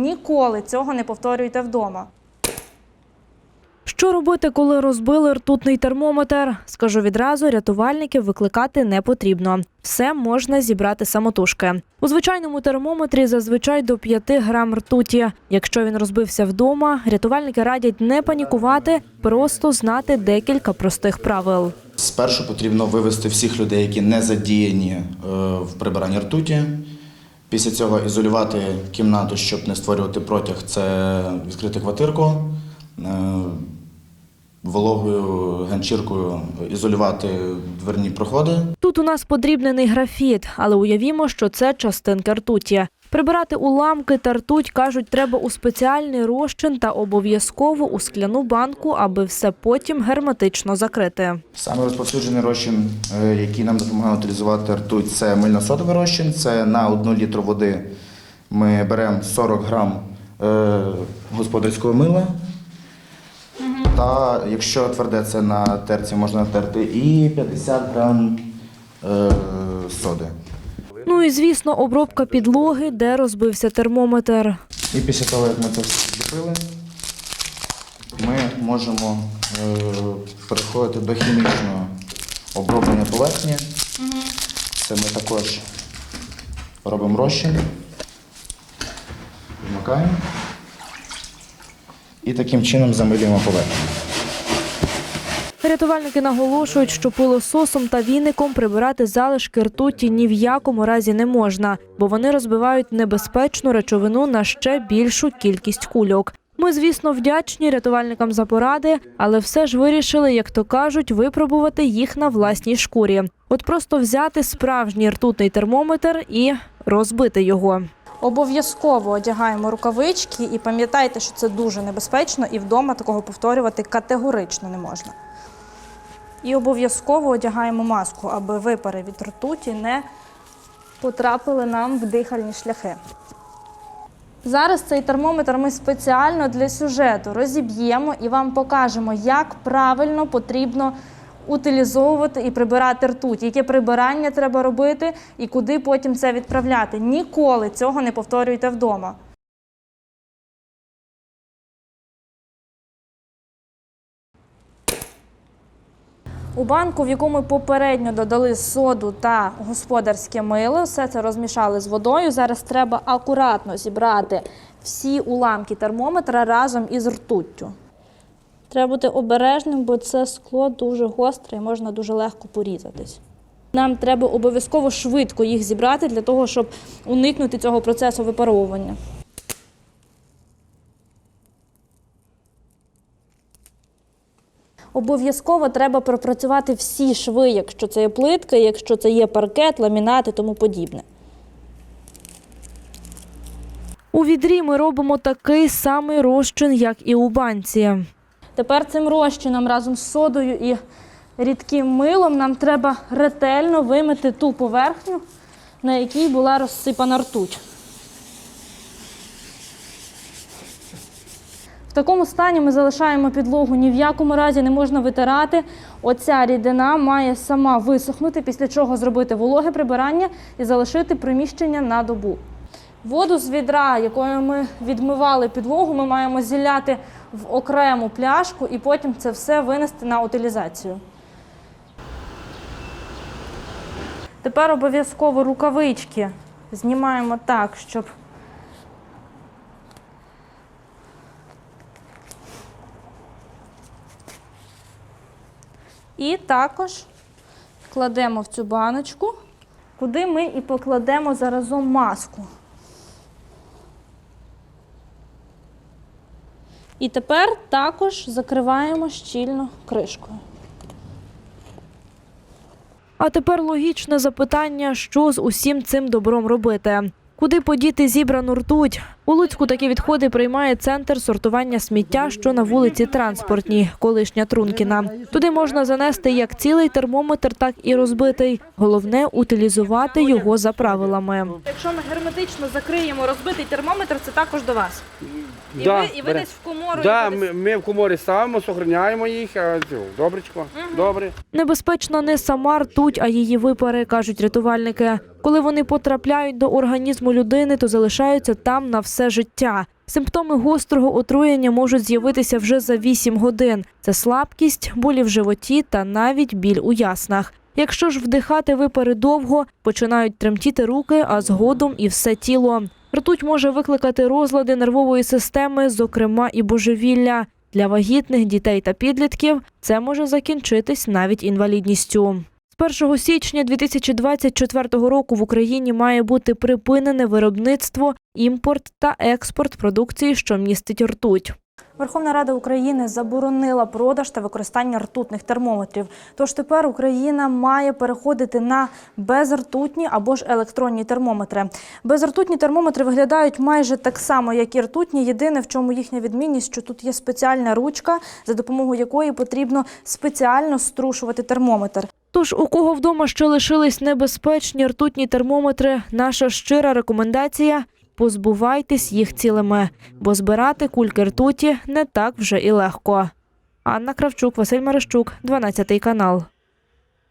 Ніколи цього не повторюйте вдома. Що робити, коли розбили ртутний термометр? Скажу відразу, рятувальників викликати не потрібно. Все можна зібрати самотужки. У звичайному термометрі зазвичай до 5 грам ртуті. Якщо він розбився вдома, рятувальники радять не панікувати, просто знати декілька простих правил. Спершу потрібно вивести всіх людей, які не задіяні е, в прибиранні ртуті. Після цього ізолювати кімнату, щоб не створювати протяг, це відкрити квартирку. Е, Вологою ганчіркою ізолювати дверні проходи. Тут у нас подрібнений графіт, але уявімо, що це частинки ртуті. Прибирати уламки та ртуть, кажуть, треба у спеціальний розчин та обов'язково у скляну банку, аби все потім герметично закрити. Саме розповсюджений розчин, е, який нам допомагає утилізувати ртуть, це мильно-содовий розчин. Це на 1 літру води ми беремо 40 грам е, господарського мила. Та якщо тверде, це на терці можна натерти і 50 грам е, соди. Ну і звісно, обробка підлоги, де розбився термометр. І після того, як ми це все зліпили, ми можемо е, переходити до хімічного оброблення поверхні. Це ми також робимо розчин, вмикаємо і таким чином замилюємо поверхню. Рятувальники наголошують, що пилососом та віником прибирати залишки ртуті ні в якому разі не можна, бо вони розбивають небезпечну речовину на ще більшу кількість кульок. Ми, звісно, вдячні рятувальникам за поради, але все ж вирішили, як то кажуть, випробувати їх на власній шкурі. От просто взяти справжній ртутний термометр і розбити його. Обов'язково одягаємо рукавички і пам'ятайте, що це дуже небезпечно, і вдома такого повторювати категорично не можна. І обов'язково одягаємо маску, аби випари від ртуті не потрапили нам в дихальні шляхи. Зараз цей термометр ми спеціально для сюжету розіб'ємо і вам покажемо, як правильно потрібно утилізовувати і прибирати ртуть, яке прибирання треба робити і куди потім це відправляти. Ніколи цього не повторюйте вдома. У банку, в якому попередньо додали соду та господарське мило, все це розмішали з водою. Зараз треба акуратно зібрати всі уламки термометра разом із ртуттю. Треба бути обережним, бо це скло дуже гостре і можна дуже легко порізатись. Нам треба обов'язково швидко їх зібрати для того, щоб уникнути цього процесу випаровування. Обов'язково треба пропрацювати всі шви, якщо це є плитка, якщо це є паркет, ламінат і тому подібне. У відрі ми робимо такий самий розчин, як і у банці. Тепер цим розчином разом з содою і рідким милом нам треба ретельно вимити ту поверхню, на якій була розсипана ртуть. Такому стані ми залишаємо підлогу, ні в якому разі не можна витирати. Оця рідина має сама висохнути, після чого зробити вологе прибирання і залишити приміщення на добу. Воду з відра, якою ми відмивали підлогу, ми маємо зіляти в окрему пляшку і потім це все винести на утилізацію. Тепер обов'язково рукавички знімаємо так, щоб І також кладемо в цю баночку, куди ми і покладемо заразом маску. І тепер також закриваємо щільно кришкою. А тепер логічне запитання, що з усім цим добром робити. Куди подіти зібрану ртуть? У Луцьку такі відходи приймає центр сортування сміття, що на вулиці Транспортній, колишня Трункіна. Туди можна занести як цілий термометр, так і розбитий. Головне утилізувати його за правилами. Якщо ми герметично закриємо розбитий термометр, це також до вас. І Да, ви, і ви десь в комору. Да, десь- ми, ми в коморі ставимо, сохраняємо їх, а цю, добречко, добре. Небезпечна не сама ртуть, а її випари, кажуть рятувальники. Коли вони потрапляють до організму людини, то залишаються там на все все життя. Симптоми гострого отруєння можуть з'явитися вже за 8 годин. Це слабкість, болі в животі та навіть біль у яснах. Якщо ж вдихати випари довго, починають тремтіти руки, а згодом і все тіло. Ртуть може викликати розлади нервової системи, зокрема і божевілля. Для вагітних дітей та підлітків це може закінчитись навіть інвалідністю. З 1 січня 2024 року в Україні має бути припинене виробництво, імпорт та експорт продукції, що містить ртуть. Верховна Рада України заборонила продаж та використання ртутних термометрів. Тож тепер Україна має переходити на безртутні або ж електронні термометри. Безртутні термометри виглядають майже так само, як і ртутні. Єдине, в чому їхня відмінність, що тут є спеціальна ручка, за допомогою якої потрібно спеціально струшувати термометр. Тож, у кого вдома ще лишились небезпечні ртутні термометри, наша щира рекомендація позбувайтесь їх цілими, бо збирати кульки ртуті не так вже і легко. Анна Кравчук, Василь Марищук, 12 канал.